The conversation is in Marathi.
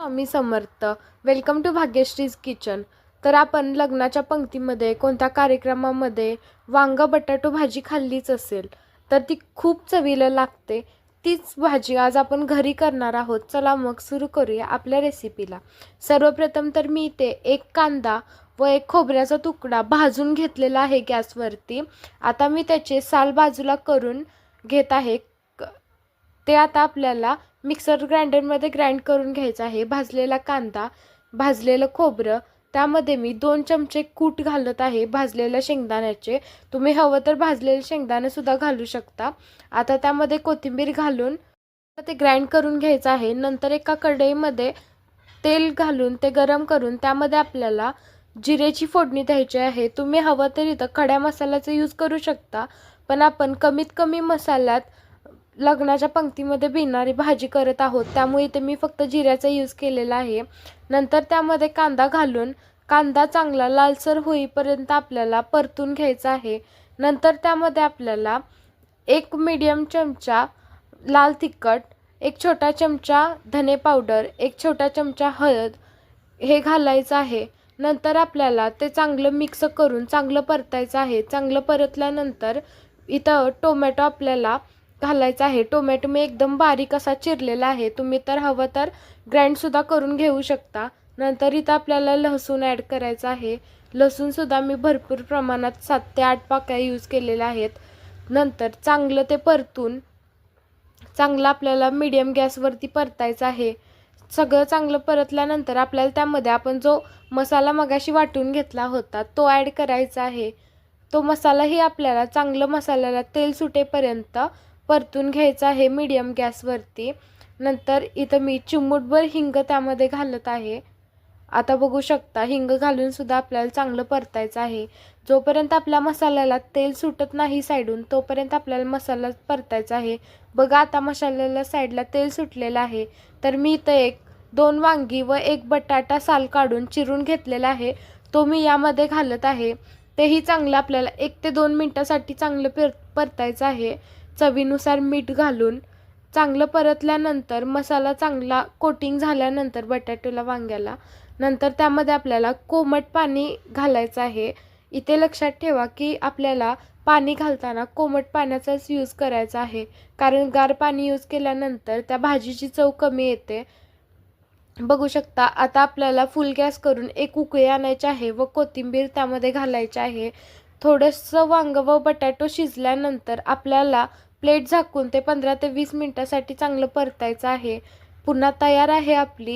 Swami Samarth. Welcome to Bhagyashree's kitchen तर आपण लग्नाच्या पंक्तीमध्ये कोणत्या कार्यक्रमामध्ये वांग बटाटो भाजी खाल्लीच असेल तर ती खूप चवीला लागते. तीच भाजी आज आपण घरी करणार आहोत. चला मग सुरू करूया आपल्या रेसिपीला सर्वप्रथम तर मी इथे एक कांदा व एक खोबऱ्याचा तुकडा भाजून घेतलेला आहे गॅसवरती. आता मी त्याचे साल बाजूला करून घेत आहे. ते आता आपल्याला मिक्सर ग्राइंडरमध्ये ग्राइंड करून घ्यायचं आहे. भाजलेला कांदा भाजलेलं खोबरं त्यामध्ये मी दोन चमचे कूट घालत आहे भाजलेल्या शेंगदाण्याचे. तुम्ही हवं तर भाजलेले शेंगदाणेसुद्धा घालू शकता. आता त्यामध्ये कोथिंबीर घालून ते ग्राइंड करून घ्यायचं आहे. नंतर एका कढईमध्ये तेल घालून ते गरम करून त्यामध्ये आपल्याला जिरेची फोडणी द्यायची आहे. तुम्ही हवं तर इथं खड्या मसाल्याचा यूज करू शकता. पण आपण कमीत कमी मसाल्यात लग्नाच्या पंक्तीमध्ये भिनणारी भाजी करत आहोत. त्यामुळे इथे मी फक्त जिऱ्याचा यूज केलेला आहे. नंतर त्यामध्ये कांदा घालून कांदा चांगला लालसर होईपर्यंत आपल्याला परतून घ्यायचा आहे. नंतर त्यामध्ये आपल्याला एक मीडियम चमचा लाल तिखट एक छोटा चमचा धने पावडर एक छोटा चमचा हळद हे घालायचं आहे. नंतर आपल्याला ते चांगलं मिक्स करून चांगलं परतायचं आहे. चांगलं परतल्यानंतर इथं टोमॅटो आपल्याला घालायचा आहे. टोमॅटो मी एकदम बारीक असा चिरलेला आहे. तुम्ही तर हवं तर ग्राइंडसुद्धा करून घेऊ शकता. नंतर इथं आपल्याला लसूण ॲड करायचं आहे. लसूणसुद्धा मी भरपूर प्रमाणात सात ते आठ पाक्या यूज केलेल्या आहेत. नंतर चांगलं ते परतून चांगलं आपल्याला मीडियम गॅसवरती परतायचं आहे. सगळं चांगलं परतल्यानंतर आपल्याला त्यामध्ये आपण जो मसाला मगाशी वाटून घेतला होता तो ॲड करायचा आहे. तो मसालाही आपल्याला चांगलं मसाल्याला तेल सुटेपर्यंत परतून घ्यायचं आहे मीडियम गॅसवरती. नंतर इथं मी चिमूटभर हिंग त्यामध्ये घालत आहे. आता बघू शकता हिंग घालूनसुद्धा आपल्याला चांगलं परतायचं आहे. जोपर्यंत आपल्या मसाल्याला तेल सुटत नाही साईडून तोपर्यंत आपल्याला मसाला परतायचा आहे. बघा आता मसाल्याला साईडला तेल सुटलेलं आहे. तर मी इथं एक दोन वांगी व एक बटाटा साल काढून चिरून घेतलेला आहे. तो मी यामध्ये घालत आहे. तेही चांगलं आपल्याला एक ते दोन मिनटासाठी चांगलं पर परतायचं आहे. चवीनुसार मीठ घालून चांगलं परतल्यानंतर मसाला चांगला कोटिंग झाल्यानंतर बटाट्याला वांग्याला. नंतर त्यामध्ये आपल्याला कोमट पाणी घालायचं आहे. इथे लक्षात ठेवा की आपल्याला पाणी घालताना कोमट पाण्याचाच यूज करायचा आहे. कारण गार पाणी यूज केल्यानंतर त्या भाजीची चव कमी येते. बघू शकता आता आपल्याला फुल गॅस करून एक उकळी आणायची आहे व कोथिंबीर त्यामध्ये घालायची आहे. थोडंसं वांगं व बटाटो शिजल्यानंतर आपल्याला प्लेट झाकून ते पंधरा ते वीस मिनटासाठी चांगलं परतायचं आहे. पुन्हा तयार आहे आपली